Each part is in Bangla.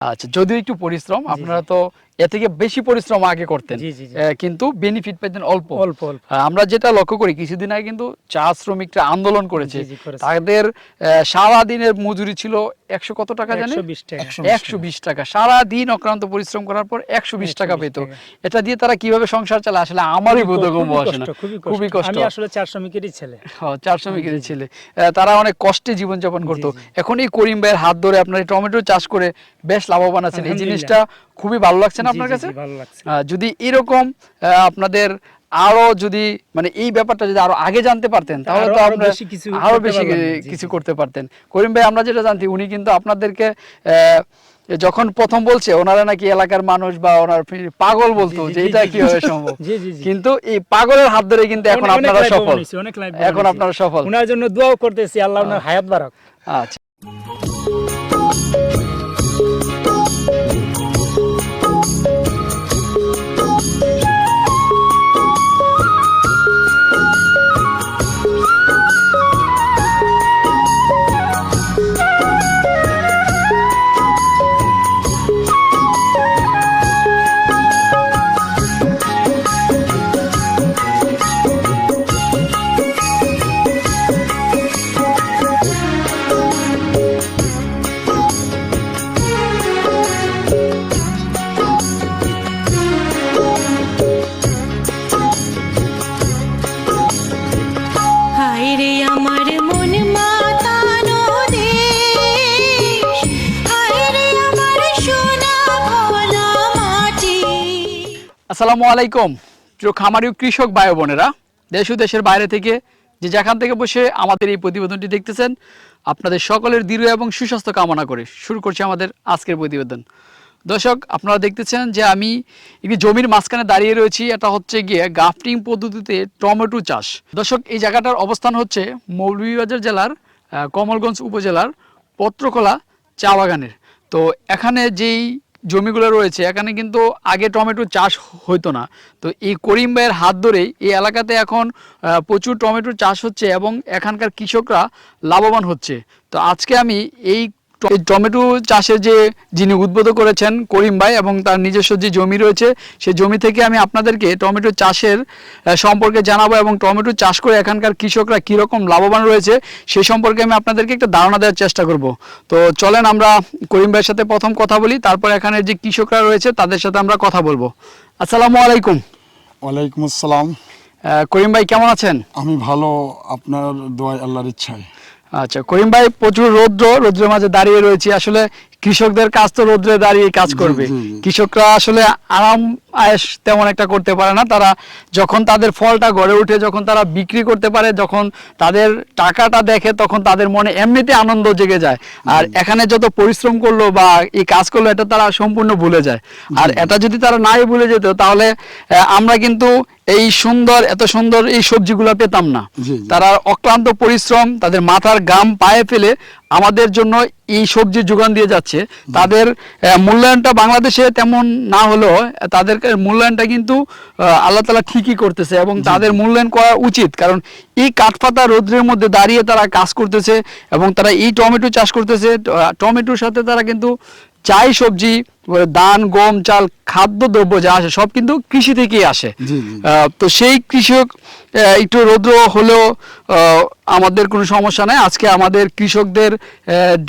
আচ্ছা যদি একটু পরিশ্রম আপনারা তো এ থেকে বেশি পরিশ্রম আগে করতেন। কিন্তু বেনিফিট পেতেন অল্প। অল্প আমরা যেটা লক্ষ্য করি কিছুদিন আগে কিন্তু চা শ্রমিকরা আন্দোলন করেছে। তাদের সারা দিনের মজুরি ছিল একশো কত টাকা জানেন? একশো বিশ টাকা। সারা দিন অক্রান্ত পরিশ্রম করার পর একশো বিশ টাকা পেত। এটা দিয়ে তারা কীভাবে সংসার চালায় আসলে আমারই বোধগম্য খুবই আসে না। কষ্ট, খুবই কষ্ট। আসলে চার শ্রমিকেরই ছেলে। চার শ্রমিকের ছেলে। তারা অনেক কষ্টে জীবনযাপন করতো। এখন এই করিম ভাইয়ের হাত ধরে আপনার টমেটো চাষ করে বেশ লাভবান আছেন। এই জিনিসটা খুবই ভালো লাগছে না আপনার কাছে? যদি এরকম আপনাদের আরও যদি মানে এই ব্যাপারটা যদি আরও আগে জানতে পারতেন তাহলে তো আমরা আরও বেশি কিছু করতে পারতেন। করিম ভাই আমরা যেটা জানতি উনি কিন্তু আপনাদেরকে যখন প্রথম বলছে ওনারা নাকি এলাকার মানুষ বা ওনার পাগল বলতো যে এটা কি জি। সম্ভব কিন্তু এই পাগলের হাত ধরে কিন্তু এখন আপনারা সফল। এখন। আপনারা সফল। ওনার জন্য দোয়াও করতেছি আল্লাহ ওনার হায়াত বাড়াক আচ্ছা। আসসালামু আলাইকুম। প্রিয় খামারি কৃষক ভাই বোনেরা, দেশ ও দেশের বাইরে থেকে যে যেখান থেকে বসে আমাদের এই প্রতিবেদনটি দেখতেছেন, আপনাদের সকলের দৃঢ় এবং সুস্বাস্থ্য কামনা করে শুরু করছি আমাদের আজকের প্রতিবেদন। দর্শক, আপনারা দেখতেছেন যে আমি একটি জমির মাঝখানে দাঁড়িয়ে রয়েছি, এটা হচ্ছে গিয়ে গাফটিং পদ্ধতিতে টমেটো চাষ। দর্শক, এই জায়গাটার অবস্থান হচ্ছে মৌলভীবাজার জেলার কমলগঞ্জ উপজেলার পত্রকলা চা বাগানের। তো এখানে যেই জমিগুলো রয়েছে, এখানে কিন্তু আগে টমেটো চাষ হইতো না। তো এই করিম ভাইয়ের হাত ধরেই এই এলাকাতে এখন প্রচুর টমেটো চাষ হচ্ছে এবং এখানকার কৃষকরা লাভবান হচ্ছে। তো আজকে আমি এই এই টমেটো চাষে যে যিনি উদ্বোধ করেছেন করিম ভাই এবং তার নিজস্ব যে জমি রয়েছে সেই জমি থেকে আমি আপনাদেরকে টমেটো চাষের সম্পর্কে জানাব এবং টমেটো চাষ করে এখানকার কৃষকরা কীরকম লাভবান রয়েছে সেই সম্পর্কে আমি আপনাদেরকে একটা ধারণা দেওয়ার চেষ্টা করব। তো চলেন আমরা করিম ভাইয়ের সাথে প্রথম কথা বলি তারপর এখানে যে কৃষকরা রয়েছে তাদের সাথে আমরা কথা বলব। আসসালামু আলাইকুম। ওয়ালাইকুম আসসালাম। করিম ভাই কেমন আছেন? আমি ভালো আপনার দোয়ায় আল্লাহর ইচ্ছায়। আচ্ছা করিম ভাই প্রচুর রৌদ্র রৌদ্রের মাঝে দাঁড়িয়ে রয়েছে। আসলে কৃষকদের কাজ তো রৌদ্রে দাঁড়িয়ে কাজ করবে। কৃষকরা আসলে আরাম আয়েস তেমন একটা করতে পারে না। তারা যখন তাদের ফলটা গড়ে উঠে যখন তারা বিক্রি করতে পারে যখন তাদের টাকাটা দেখে তখন তাদের মনে এমনিতে আনন্দ জেগে যায়। আর এখানে যত পরিশ্রম করল বা এই কাজ করল এটা তারা সম্পূর্ণ ভুলে যায়। আর এটা যদি তারা নাই ভুলে যেত তাহলে আমরা কিন্তু এই সুন্দর এত সুন্দর এই সবজিগুলো পেতাম না। তারা অক্লান্ত পরিশ্রম তাদের মাথার গাম পায়ে ফেলে আমাদের জন্য এই সবজি যোগান দিয়ে যাচ্ছে। তাদের মূল্যায়নটা বাংলাদেশে তেমন না হলেও তাদের মূল্যায়নটা কিন্তু আল্লাহ তালা ঠিকই করতেছে এবং তাদের মূল্যায়ন করা উচিত। কারণ এই কাঠপাতা রৌদ্রের মধ্যে দাঁড়িয়ে তারা কাজ করতেছে এবং তারা এই টমেটো চাষ করতেছে। টমেটোর সাথে তারা কিন্তু চাই সবজি ধান গম চাল খাদ্য দ্রব্য যা আসে সব কিন্তু কৃষি থেকেই আসে। তো সেই কৃষক একটু রৌদ্র হলেও আমাদের কোনো সমস্যা নাই। আজকে আমাদের কৃষকদের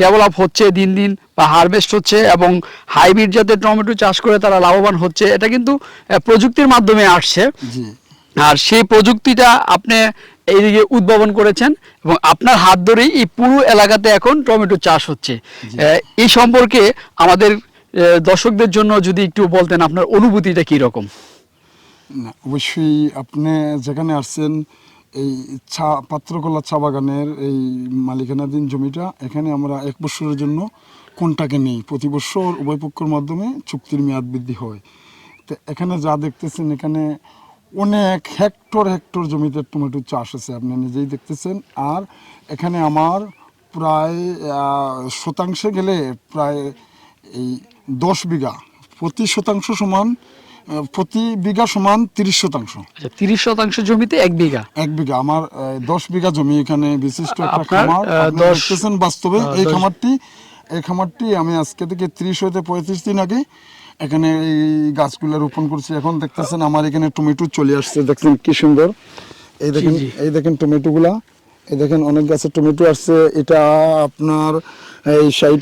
ডেভেলপ হচ্ছে দিন দিন বা হারভেস্ট হচ্ছে এবং হাইব্রিড জাতের টমেটো চাষ করে তারা লাভবান হচ্ছে। এটা কিন্তু প্রযুক্তির মাধ্যমে আসছে। আর সেই প্রযুক্তিটা আপনি এইদিকে উদ্ভাবন করেছেন এবং আপনার হাত ধরেই এই পুরো এলাকাতে এখন টমেটো চাষ হচ্ছে। এই সম্পর্কে আমাদের দর্শকদের জন্য যদি একটু বলতেন আপনার অনুভূতিটা কী রকম না অবশ্যই আপনি যেখানে আসছেন এই চা পাত্রকলা চা বাগানের এই মালিকানাধীন জমিটা এখানে আমরা এক বছরের জন্য কোনটাকে নেই। প্রতি বছর উভয় পক্ষের মাধ্যমে চুক্তির মেয়াদ বৃদ্ধি হয়। তো এখানে যা দেখতেছেন এখানে অনেক হেক্টর হেক্টর জমিতে টমেটো চাষ আছে আপনি নিজেই দেখতেছেন। আর এখানে আমার প্রায় শতাংশে গেলে প্রায় এই দশ বিঘা প্রতি শতাংশ সমান প্রতি বিঘা সমান তিরিশ শতাংশ। আচ্ছা তিরিশ শতাংশ জমিতে এক বিঘা? এক বিঘা আমার দশ বিঘা জমি এখানে বিশিষ্ট একটা খামার। দেখতেছেন বাস্তবে এই খামারটি এই খামারটি আমি আজকে থেকে ত্রিশ হইতে পঁয়ত্রিশ দিন আগে এখানে এই গাছগুলো রোপণ করছি। এখন দেখতেছেন আমার এখানে টমেটো চলে আসছে। দেখছেন কি সুন্দর? এই দেখেন এই দেখেন টমেটোগুলা। এই দেখেন অনেক গাছের টমেটো আসছে এটা আপনার এই ষাট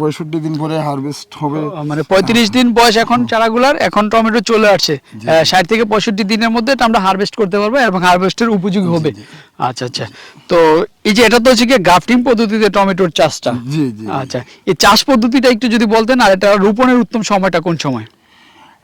পঁয়ষট্টি দিন পরে হারভেস্ট হবে। মানে পঁয়ত্রিশ দিন বয়স এখন চারাগুলার এখন টমেটো চলে আসছে। ষাট থেকে পঁয়ষট্টি দিনের মধ্যে এটা আমরা হারভেস্ট করতে পারব এবং হারভেস্টের উপযোগী হবে। আচ্ছা আচ্ছা। তো এই যে এটা তো হচ্ছে কি গ্রাফটিং পদ্ধতিতে টমেটোর চাষটা। আচ্ছা এই চাষ পদ্ধতিটা একটু যদি বলতেন আর এটা রোপণের উত্তম সময়টা কোন সময়?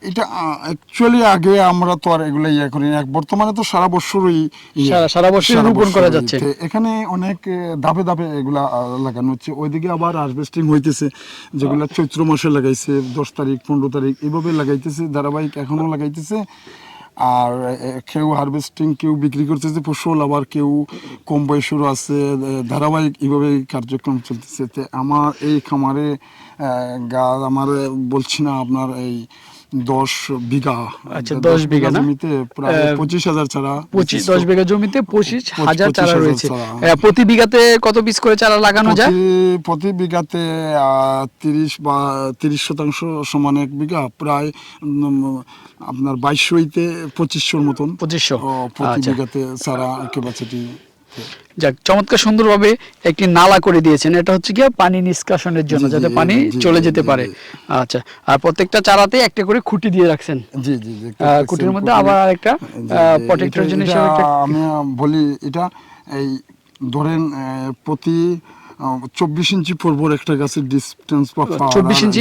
এটা অ্যাকচুয়ালি আগে আমরা তো আর এগুলো ইয়ে করি না। বর্তমানে তো সারা বছরই ইয়ে, সারা- সারা রোপণ করা যাচ্ছে। এখানে অনেক ধাপে ধাপে এগুলা লাগানো হচ্ছে। ওইদিকে আবার হারভেস্টিং হইতেছে যেগুলা চৈত্র মাসে লাগাইছে দশ তারিখ পনেরো তারিখ এইভাবে লাগাইতেছে ধারাবাহিক এখনও লাগাইতেছে। আর কেউ হারভেস্টিং কেউ বিক্রি করতেছে ফসল আবার কেউ কম বয়সেরও আছে ধারাবাহিক এইভাবে কার্যক্রম চলতেছে। আমার এই খামারে গাছ আমার বলছি না আপনার এই দশ বিঘা আচ্ছা, 10 বিঘা জমিতে প্রায় পঁচিশ হাজার ছাড়া পঁচিশ দশ বিঘা জমিতে পঁচিশ হাজার চারা রয়েছে। প্রতি বিঘাতে কত পিস করে চারা লাগানো যায়? প্রতি বিঘাতে তিরিশ বা তিরিশ শতাংশ সমান এক বিঘা প্রায় আপনার বাইশশো হইতে পঁচিশশোর মতন। পঁচিশশো। প্রতি আচ্ছা। বিঘাতে সারা ক্যাপাসিটি যাক চমৎকার সুন্দরভাবে একটি নালা করে দিয়েছেন। এটা হচ্ছে কি পানি নিষ্কাশনের জন্য যাতে পানি চলে যেতে পারে। আচ্ছা আর প্রত্যেকটা চারাতে একটা করে খুঁটি দিয়ে রাখছেন। জি জি আহ, মধ্যে আবার আরেকটা জি, প্রোটেক্টর একটা আমি বলি এটা এই ধরেন প্রতি চব্বিশ ইঞ্চি পরপর একটা গাছের ডিস্টেন্স 24 ইঞ্চি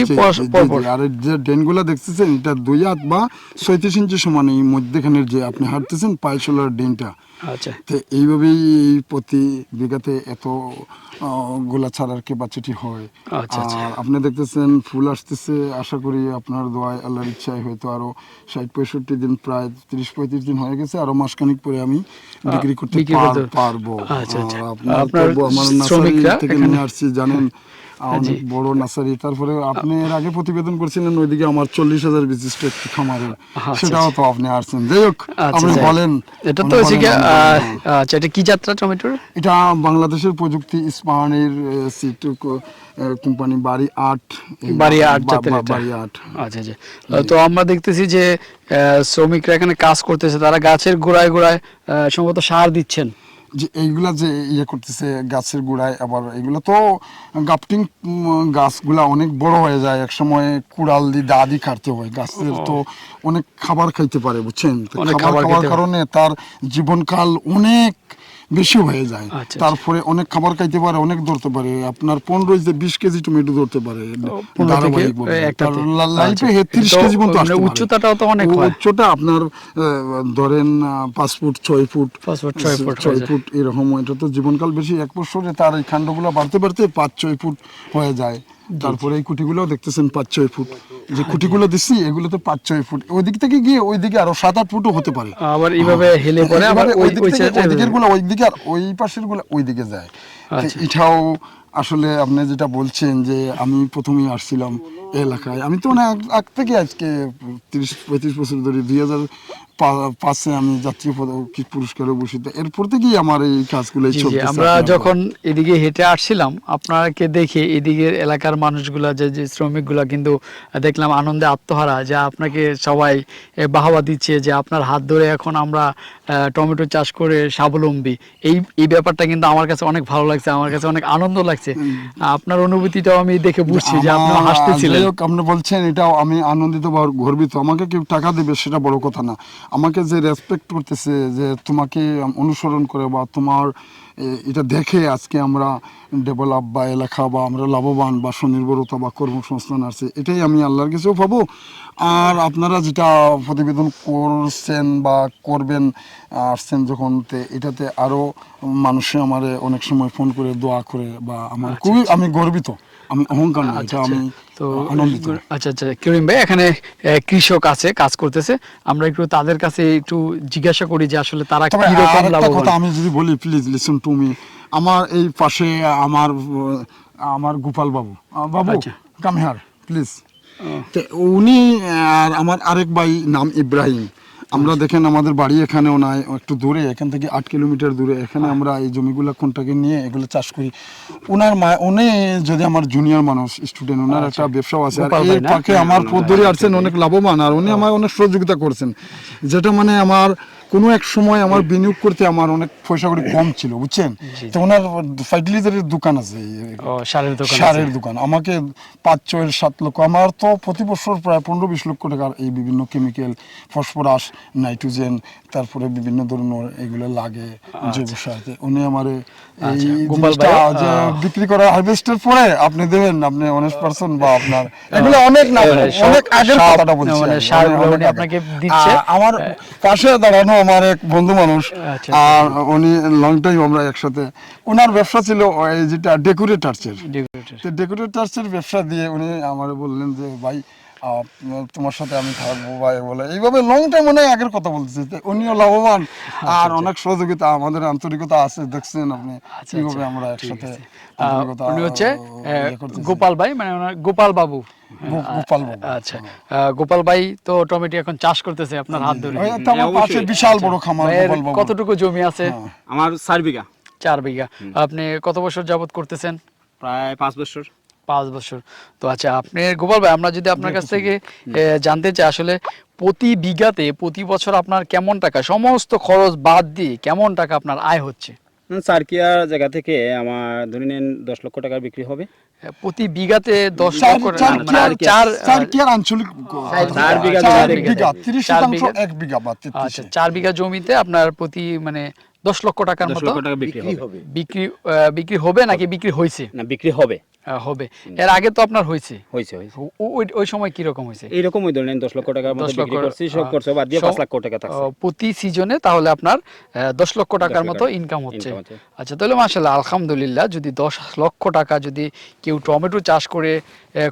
আর যে ডেনগুলা দেখতেছেন এটা দুই হাত বা ছয়ত্রিশ ইঞ্চি সমান এই মধ্যেখানের যে আপনি হাঁটতেছেন পায়েশোলার ডেনটা আচ্ছা। তো এইভাবেই এই প্রতি বিঘাতে এত গোলা ছাড়ার ক্যাপাসিটি হয়। আচ্ছা, আচ্ছা। আর আপনি দেখতেছেন ফুল আসতেছে আশা করি আপনার দোয়ায় আল্লাহর ইচ্ছায় হয়তো আরও ষাট পঁয়ষট্টি দিন প্রায় তিরিশ পঁয়ত্রিশ দিন হয়ে গেছে আরও মাসখানিক পরে আমি বিক্রি করতে পারব। আপনার আমার নার্সারি থেকে নিয়ে আসছি জানেন অনেক বড় নার্সারি তারপরে আপনি এর আগে প্রতিবেদন করছিলেন ওইদিকে আমার চল্লিশ হাজার বিশিষ্ট একটি খামারের আচ্ছা, সেটাও তো আপনি আসছেন যাই হোক আচ্ছা আপনি বলেন এটা তো। আচ্ছা এটা কি যাত্রা টমেটোর? এটা বাংলাদেশের প্রযুক্তি ইস্পাহানের সিট কোম্পানি বাড়ি আট। বাড়ি আট। বাড়ি আট। আচ্ছা আচ্ছা। তো আমরা দেখতেছি যে শ্রমিকরা এখানে কাজ করতেছে তারা গাছের গোড়ায় গোড়ায় সম্ভবত সার দিচ্ছেন। যে এইগুলা যে ইয়ে করতেছে গাছের গোড়ায় আবার এগুলো তো গাপটিং গাছগুলা অনেক বড় হয়ে যায়। এক সময় কুড়াল দিয়ে দা দিয়ে কাটতে হয়। গাছের তো অনেক খাবার খাইতে পারে বুঝছেন? খাবার খাওয়ার কারণে তার জীবনকাল অনেক বেশি হয়ে যায়। আচ্ছা, তারপরে অনেক খাবার খাইতে পারে অনেক ধরতে পারে। আপনার পনেরো যে বিশ কেজি টমেটো ধরতে পারে। লাইফে আচ্ছা। তিরিশ কেজি পর্যন্ত মানে। উচ্চতাটাও তো অনেক উচ্চতা আপনার ধরেন পাঁচ ফুট ছয় ফুট ছয় ফুট এরকম। এটা তো জীবনকাল বেশি। এক বছরে তার এই কাণ্ডগুলো বাড়তে বাড়তে পাঁচ ছয় ফুট হয়ে যায়। তারপরে এই কুটিগুলো দেখতেছেন পাঁচ ছয় ফুট। যে কুটিগুলো দিচ্ছি এগুলো তো পাঁচ ছয় ফুট। ওই দিক থেকে গিয়ে ওই দিকে আরও সাত আট ফুটও হতে পারে। আবার এইভাবে হেলে পরে আবার ওই দিক থেকে ওই দিকেরগুলো ওই দিকে আর ওই পাশেরগুলো ওই দিকে যায়। আচ্ছা। এটাও আসলে আপনি যেটা বলছেন যে আমি প্রথমেই আসছিলাম এলাকায়। আমি তো অনেক আগ থেকে আজকে তিরিশ পঁয়ত্রিশ বছর ধরে দুই হাজার পাঁচে আমি জাতীয় পুরস্কারে ভূষিত এরপর থেকেই আমার এই কাজগুলো আমরা যখন এদিকে হেঁটে আসছিলাম আপনাকে দেখে এদিকের এলাকার মানুষগুলা যে যে শ্রমিকগুলা কিন্তু দেখলাম আনন্দে আত্মহারা যে আপনাকে সবাই বাহবা দিচ্ছে যে আপনার হাত ধরে এখন আমরা টমেটো চাষ করে স্বাবলম্বী। এই এই ব্যাপারটা কিন্তু আমার কাছে অনেক ভালো লাগছে আমার কাছে অনেক আনন্দ লাগছে। আপনার অনুভূতিটাও আমি দেখে বুঝছি যে আপনি হাসতেছিলেন। আপনি বলছেন এটাও আমি আনন্দিত গর্বিত। আমাকে কেউ টাকা দেবে সেটা বড় কথা না। আমাকে যে রেসপেক্ট করতেছে যে তোমাকে অনুসরণ করে বা তোমার এটা দেখে আজকে আমরা ডেভেলপ বা এলাকা বা আমরা লাভবান বা স্বনির্ভরতা বা কর্মসংস্থান আছে এটাই আমি আল্লাহর কাছেও পাবো আর আপনারা যেটা প্রতিবেদন করছেন বা করবেন আসছেন যখন তে এটাতে আরও মানুষে আমার অনেক সময় ফোন করে দোয়া করে বা আমার খুবই আমি গর্বিত আমি অহংকার না এটা আমি তো আনন্দিত। আচ্ছা আচ্ছা করিম ভাই এখানে কৃষক আছে কাজ করতেছে। আমরা একটু তাদের কাছে একটু জিজ্ঞাসা করি যে আসলে তারা কি রকম লাভবান? কথা আমি যদি বলি প্লিজ লিসন টু মি আমার এই পাশে আমার আমার গোপাল বাবু। বাবু। কাম হিয়ার প্লিজ উনি আর আমার আরেক ভাই নাম ইব্রাহিম। আমরা দেখেন আমাদের বাড়ি এখানেও নাই একটু দূরে এখান থেকে আট কিলোমিটার দূরে। এখানে হ্যাঁ। আমরা এই জমিগুলো কোনটাকে নিয়ে এগুলো চাষ করি। ওনার মা উনি যদি আমার জুনিয়র মানুষ স্টুডেন্ট ওনার একটা ব্যবসাও আছে। আর আচ্ছা। এর না? হ্যাঁ, আমার পথ ধরে আসছেন অনেক লাভবান আর উনি আমার অনেক সহযোগিতা করছেন। যেটা মানে আমার কোনো এক সময় আমার বিনিয়োগ করতে আমার অনেক পয়সা করে কম ছিল বুঝছেন? তো ওনার ফার্টিলাইজারের দোকান আছে। সারের দোকান আছে। সারের দোকান। আমাকে পাঁচ ছয় সাত লক্ষ আমার তো প্রতি বছর প্রায় পনেরো বিশ লক্ষ টাকার এই বিভিন্ন কেমিক্যাল ফসফরাস নাইট্রোজেন তারপরে বিভিন্ন ধরনের এগুলো লাগে জৈব সারতে উনি আমার এই আচ্ছা, জিনিসটা যে বিক্রি করা হারভেস্টের পরে আপনি দেবেন আপনি অনেস্ট পার্সন বা আপনার এগুলো অনেক না অনেক আগের কথাটা বলছি মানে অনেক। আপনাকে দিচ্ছে। আমার পাশে দাঁড়ানো আমার এক বন্ধু মানুষ আচ্ছা। আর উনি লং টাইম আমরা একসাথে ওনার ব্যবসা ছিল ওই যেটা ডেকোরেটার্সের ডেকোরেটার্সের ব্যবসা দিয়ে উনি আমার বললেন যে ভাই তোমার সাথে আমি থাকব ভাই বলে। এইভাবে লং টাইম অনেক আগের কথা বলতেছে উনিও লাভবান। আর অনেক সহযোগিতা আমাদের আন্তরিকতা আছে দেখছেন আপনি আচ্ছা, কীভাবে আচ্ছা, আমরা একসাথে উনি হচ্ছে ইয়ে। গোপাল ভাই মানে গোপাল বাবু। গোপাল বাবু। আচ্ছা। গোপাল ভাই তো টমেটো এখন চাষ করতেছে আপনার হাত ধরে। পাশে বিশাল বড় খামার গোপাল বাবু। কতটুকু জমি আছে? আমার চার বিঘা। চার বিঘা। আপনি কত বছর যাবত করতেছেন? প্রায় পাঁচ বছর। পাঁচ বছর। তো আচ্ছা আপনি গোপাল ভাই আমরা যদি আপনার কাছ থেকে জানতে চাই আসলে প্রতি বিঘাতে প্রতি বছর আপনার কেমন টাকা সমস্ত খরচ বাদ দিয়ে কেমন টাকা আপনার আয় হচ্ছে? চারকিয়া জায়গা থেকে আমার ধরে নেন দশ লক্ষ টাকার বিক্রি হবে। প্রতি বিঘাতে দশ চার লক্ষ চার মানে আঞ্চলিক চার বিঘা জমিতে আচ্ছা চার বিঘা জমিতে আপনার প্রতি মানে দশ লক্ষ টাকার মতো বিক্রি হবে। বিক্রি বিক্রি হবে নাকি বিক্রি হয়েছে? না বিক্রি হবে। হবে। এর আগে তো আপনার হয়েছে। হয়েছে হয়েছে। ওই সময় কি রকম হয়েছে? এইরকম ওই ধরেন দশ লক্ষ টাকার মতো বিক্রি করছি সব বাদ দিয়ে লক্ষ টাকা থাকছে। প্রতি সিজনে তাহলে আপনার আহ, দশ লক্ষ টাকার মতো ইনকাম হচ্ছে। আচ্ছা তাহলে মাসাল্লাহ আলহামদুলিল্লাহ যদি দশ লক্ষ টাকা যদি কেউ টমেটো চাষ করে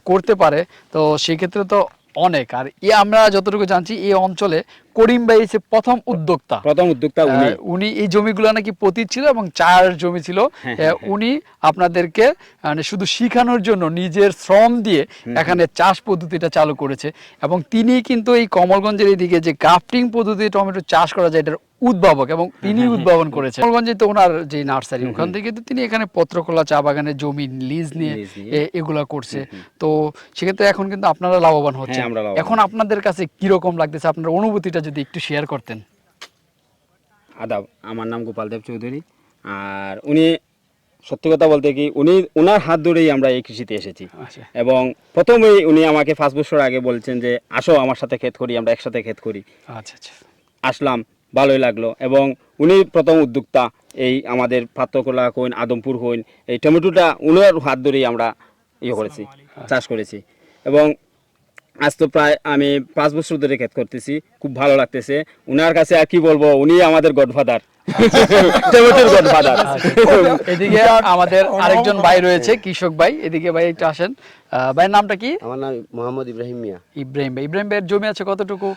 করতে পারে তো সেক্ষেত্রে তো অনেক। আর এ আমরা যতটুকু জানছি এই অঞ্চলে করিম ভাই হচ্ছে প্রথম উদ্যোক্তা। প্রথম উদ্যোক্তা উনি। উনি এই জমিগুলো নাকি পতিত ছিল এবং চার জমি ছিল। হ্যাঁ, উনি আপনাদেরকে মানে শুধু শিখানোর জন্য নিজের শ্রম দিয়ে এখানে চাষ পদ্ধতিটা চালু করেছে এবং তিনি কিন্তু এই কমলগঞ্জের এইদিকে যে গ্রাফটিং পদ্ধতি টমেটো চাষ করা যায় এটার উদ্ভাবক এবং তিনি উদ্ভাবন করেছেন। কমলগঞ্জে তো ওনার যে নার্সারি ওখান থেকে তো তিনি এখানে পত্রকলা চা বাগানের জমি লিজ নিয়ে এগুলা করছে। তো সেক্ষেত্রে এখন কিন্তু আপনারা লাভবান হচ্ছে এখন আপনাদের কাছে কীরকম লাগতেছে? আপনার অনুভূতিটা যদি একটু শেয়ার করতেন। আদাব আমার নাম গোপাল দেব চৌধুরী। আর উনি সত্যি কথা বলতে কি উনি ওনার হাত ধরেই আমরা এই কৃষিতে এসেছি। আচ্ছা। এবং প্রথমেই উনি আমাকে পাঁচ বছর আগে বলছেন যে আসো আমার সাথে ক্ষেত করি আমরা একসাথে ক্ষেত করি। আচ্ছা আচ্ছা। আসলাম ভালোই লাগল। এবং উনি প্রথম উদ্যোক্তা এই আমাদের পাত্রকলা হইন আদমপুর হইন এই টমেটোটা উনার হাত ধরেই আমরা ইয়ে করেছি চাষ করেছি। এবং আজ তো প্রায় আমি পাঁচ বছর ধরে ক্ষেত করতেছি খুব ভালো লাগতেছে। উনার কাছে আর কি বলব উনি আমাদের গডফাদার। টমেটোর গডফাদার। এদিকে আমাদের আরেকজন ভাই রয়েছে কৃষক ভাই। এদিকে ভাই একটু আসেন। ভাইয়ের নামটা কি? আমার নাম মোহাম্মদ ইব্রাহিম মিয়া। ইব্রাহিম ভাই। ইব্রাহিম ভাইয়ের জমি আছে কতটুকু?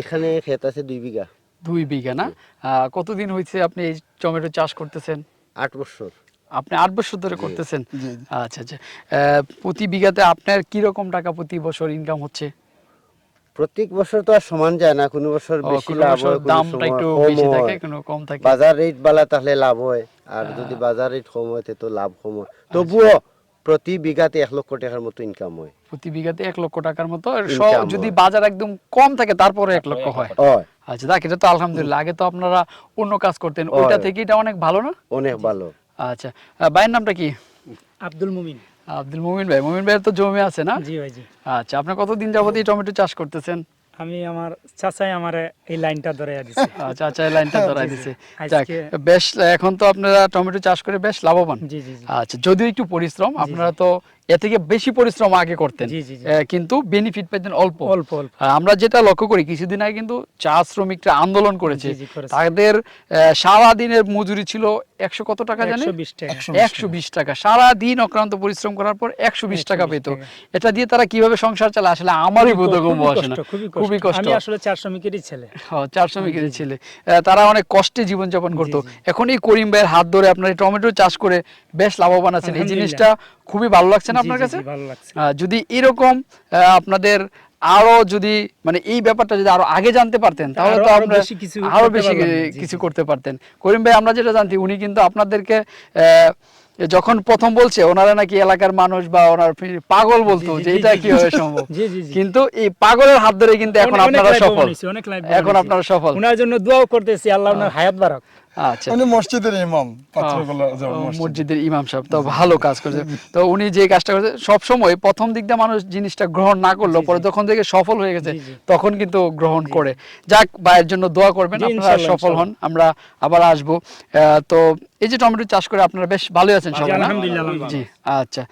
এখানে ক্ষেত আছে দুই বিঘা। দুই বিঘা না? আহ, কতদিন হয়েছে আপনি এই টমেটো চাষ করতেছেন? আট বছর। আপনি আট বছর ধরে করতেছেন? আচ্ছা আচ্ছা। প্রতি বিঘাতে আপনার কি রকম টাকা প্রতি বছর ইনকাম হচ্ছে? প্রত্যেক বছর তো আর সমান যায় না। কোনো বছর বেশি লাভ হয় কোনো দামটা একটু বেশি থাকে কোনো কম থাকে। বাজার রেট বালা তাহলে লাভ হয়। আর যদি বাজার রেট কম হয় তো লাভ কম হয়। তবুও প্রতি বিঘাতে এক লক্ষ টাকার মতো ইনকাম হয়। প্রতি বিঘাতে এক লক্ষ টাকার মতো। যদি বাজার একদম কম থাকে তারপরে এক লক্ষ হয়। হয়। আচ্ছা দেখ এটা তো আলহামদুলিল্লাহ। আগে তো আপনারা অন্য কাজ করতেন। ওইটা থেকে এটা অনেক ভালো না? অনেক ভালো। আচ্ছা ভাইয়ের নামটা কি? আব্দুল মুমিন। আব্দুল মুমিন ভাই মুমিন ভাইয়ের তো জমি আছে না? জি ভাই জি। আচ্ছা আপনি কতদিন যাবত এই টমেটো চাষ করতেছেন? আমি আমার চাচাই আমার এই লাইনটা ধরে দিছে। আচ্ছা আচ্ছা এই লাইনটা ধরাই দিছে। যাক বেশ এখন তো আপনারা টমেটো চাষ করে বেশ লাভবান। জি জি আচ্ছা যদিও একটু পরিশ্রম আপনারা তো এ থেকে বেশি পরিশ্রম আগে করতেন। কিন্তু বেনিফিট পেতেন অল্প। অল্প আমরা যেটা লক্ষ্য করি কিছুদিন আগে কিন্তু চা শ্রমিকরা আন্দোলন করেছে। তাদের সারা দিনের মজুরি ছিল একশো কত টাকা জানেন? একশো বিশ টাকা। সারা দিন অক্রান্ত পরিশ্রম করার পর একশো বিশ টাকা পেত। এটা দিয়ে তারা কীভাবে সংসার চালায় আসলে আমারই বোধগম্য খুবই আসে না। কষ্ট, খুবই কষ্ট। কষ্ট। আসলে চার শ্রমিকেরই ছেলে। চার শ্রমিকের ছেলে। তারা অনেক কষ্টে জীবনযাপন করতো। এখন এই করিম ভাইয়ের হাত ধরে আপনার টমেটো চাষ করে বেশ লাভবান আছেন। এই জিনিসটা খুবই ভালো লাগছে না আপনার কাছে? যদি এরকম আপনাদের আরও যদি মানে এই ব্যাপারটা যদি আরও আগে জানতে পারতেন তাহলে তো আমরা আরও বেশি কিছু করতে পারতেন। করিম ভাই আমরা যেটা জানছি উনি কিন্তু আপনাদেরকে যখন প্রথম বলছে ওনারা নাকি এলাকার মানুষ বা ওনার পাগল বলতো যে এটা কি। হয়ে সম্ভব। কিন্তু এই পাগলের হাত ধরে কিন্তু এখন আপনারা সফল। এখন। আপনারা সফল। ওনার জন্য দোয়াও করতেছি আল্লাহ ওনার হায়াত বাড়াক। আচ্ছা। উনি মসজিদের ইমাম। মসজিদের ইমাম সাহেব তো ভালো কাজ করছে। তো উনি যে কাজটা করছে সব সময় প্রথম দিক দিয়ে মানুষ জিনিসটা গ্রহণ না করল পরে যখন থেকে সফল হয়ে গেছে। তখন কিন্তু গ্রহণ করে। যাক ভাইয়ের জন্য দোয়া করবেন আপনারা সফল হন আমরা আবার আসব। তো এই যে টমেটো চাষ করে আপনারা বেশ ভালোই আছেন সবাই। জি আচ্ছা।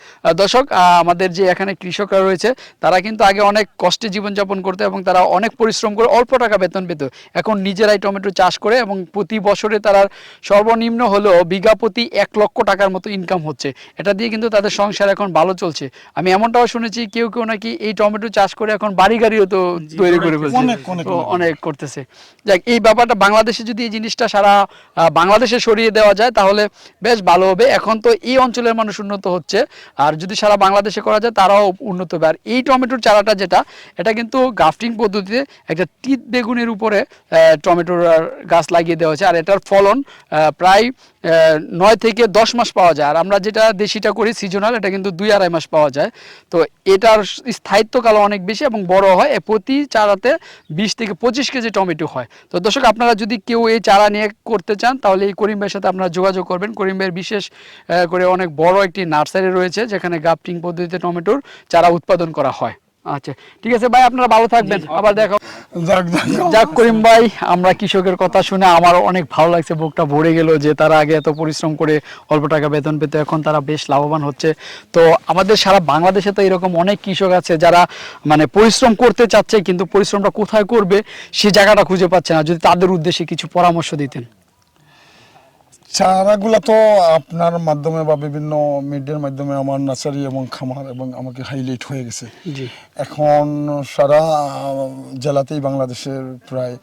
দর্শক আমাদের যে এখানে কৃষকরা রয়েছে তারা কিন্তু আগে অনেক কষ্টে জীবনযাপন করতো এবং তারা অনেক পরিশ্রম করে অল্প টাকা বেতন পেত। এখন নিজেরাই টমেটো চাষ করে এবং প্রতি বছরে তারা সর্বনিম্ন হলেও বিঘা প্রতি এক লক্ষ টাকার মতো ইনকাম হচ্ছে। এটা দিয়ে কিন্তু তাদের সংসার এখন ভালো চলছে। আমি এমনটাও শুনেছি কেউ কেউ নাকি এই টমেটো চাষ করে এখন বাড়ি গাড়িও তো তৈরি করে ফেলছে। অনেক, করতেছে। যাক এই ব্যাপারটা বাংলাদেশে যদি এই জিনিসটা সারা বাংলাদেশে সরিয়ে দেওয়া যায় তাহলে বেশ ভালো হবে। এখন তো এই অঞ্চলের মানুষ উন্নত হচ্ছে। আর যদি সারা বাংলাদেশে করা যায় তারাও উন্নত হবে। আর এই টমেটোর চারাটা যেটা এটা কিন্তু গ্রাফটিং পদ্ধতিতে একটা তিত বেগুনের উপরে টমেটোর গাছ লাগিয়ে দেওয়া হয়েছে। আর এটার ফলন প্রায় নয় থেকে দশ মাস পাওয়া যায়। আর আমরা যেটা দেশিটা করি সিজনাল এটা কিন্তু দুই আড়াই মাস পাওয়া যায়। তো এটার স্থায়িত্বকাল অনেক বেশি এবং বড় হয়। প্রতি চারাতে বিশ থেকে পঁচিশ কেজি টমেটো হয়। তো দর্শক, আপনারা যদি কেউ এই চারা নিয়ে করতে চান, তাহলে এই করিম সাথে আপনারা যোগাযোগ করবেন। করিম বিশেষ করে অনেক বড় একটি নার্সারি রয়েছে, যেখানে গাফটিং পদ্ধতিতে টমেটোর চারা উৎপাদন করা হয়। আচ্ছা ঠিক আছে ভাই আপনারা ভালো থাকবেন। আবার দেখা যাক করিম ভাই আমরা কৃষকের কথা শুনে আমার অনেক ভালো লাগছে বুকটা ভরে গেল যে তারা আগে এত পরিশ্রম করে অল্প টাকা বেতন পেতে এখন তারা বেশ লাভবান হচ্ছে। তো আমাদের সারা বাংলাদেশে তো এরকম অনেক কৃষক আছে যারা মানে পরিশ্রম করতে চাচ্ছে কিন্তু পরিশ্রমটা কোথায় করবে সে জায়গাটা খুঁজে পাচ্ছে না। যদি তাদের উদ্দেশ্যে কিছু পরামর্শ দিতেন। চারাগুলা তো আপনার মাধ্যমে বা বিভিন্ন মিডিয়ার মাধ্যমে আমার নার্সারি এবং খামার এবং আমাকে হাইলাইট হয়ে গেছে। এখন সারা জেলাতেই বাংলাদেশের প্রায়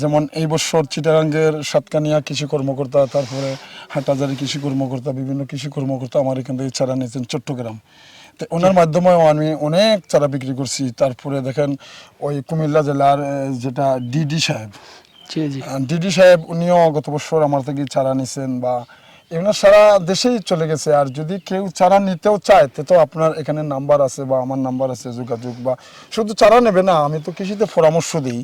যেমন এই বছর চিটাগাঙ্গের সাতকানিয়া কৃষি কর্মকর্তা তারপরে হাটাজারি কৃষি কর্মকর্তা বিভিন্ন কৃষি কর্মকর্তা আমার এখান থেকে চারা নিয়েছেন চট্টগ্রাম। তো ওনার মাধ্যমেও আমি অনেক চারা বিক্রি করছি। তারপরে দেখেন ওই কুমিল্লা জেলার যেটা ডিডি সাহেব ডিডি সাহেব উনিও গত বছর আমার থেকে চারা নিছেন বা এগুলো সারা দেশেই চলে গেছে। আর যদি কেউ চারা নিতেও চায় তে তো আপনার এখানে নাম্বার আছে বা আমার নাম্বার আছে যোগাযোগ বা শুধু চারা নেবে না আমি তো কৃষিতে পরামর্শ দিই।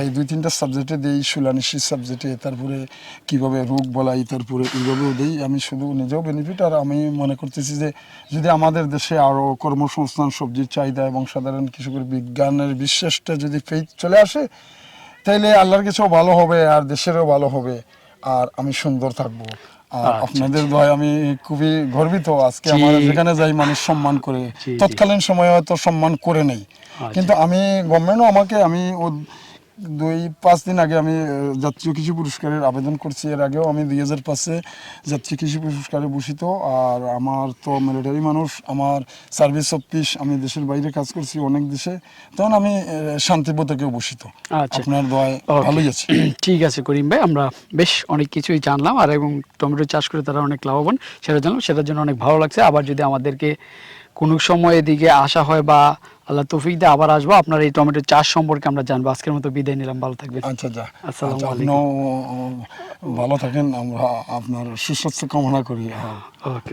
এই দুই তিনটা সাবজেক্টে দিই সুলানিশি সাবজেক্টে তারপরে কীভাবে রোগ বলাই তারপরে এইভাবেও দিই। আমি শুধু নিজেও বেনিফিট আর আমি মনে করতেছি যে যদি আমাদের দেশে আরও কর্মসংস্থান সবজির চাহিদা এবং সাধারণ কৃষকের বিজ্ঞানের বিশ্বাসটা যদি ফেই চলে আসে তাইলে আল্লাহর কিছু ভালো হবে আর দেশেরও ভালো হবে। আর আমি সুন্দর থাকব। আর আপনাদের দয় আমি খুবই গর্বিত। আজকে আমার যেখানে যাই মানুষ সম্মান করে। তৎকালীন সময়ে হয়তো সম্মান করে নেই। কিন্তু আমি গভর্নমেন্টও আমাকে আমি দুই পাঁচ দিন আগে আমি জাতীয় কৃষি পুরস্কারের আবেদন করছি। এর আগেও আমি দুই হাজার পাঁচে জাতীয় কৃষি পুরস্কারে ভূষিত। আর আমার তো মিলিটারি মানুষ আমার সার্ভিস অফিস আমি দেশের বাইরে কাজ করছি অনেক দেশে। তখন আমি শান্তিপথকেও ভূষিত। আচ্ছা। আপনার দয় ভালোই আছে। ঠিক আছে করিম ভাই আমরা বেশ অনেক কিছুই জানলাম। আর এবং টমেটো চাষ করে তারা অনেক লাভবান সেটা জানলাম। সেটার জন্য অনেক ভালো লাগছে। আবার যদি আমাদেরকে কোনো সময় এদিকে আসা হয় বা আল্লাহ তৌফিক দিয়ে আবার আসব আপনার এই টমেটো চাষ সম্পর্কে আমরা জানব। আজকের মতো বিদায় নিলাম ভালো থাকবেন। আচ্ছা যা আসসালামু আচ্ছা, আলাইকুম। ভালো থাকেন আমরা আপনার সুস্বাস্থ্য কামনা করি। ওকে।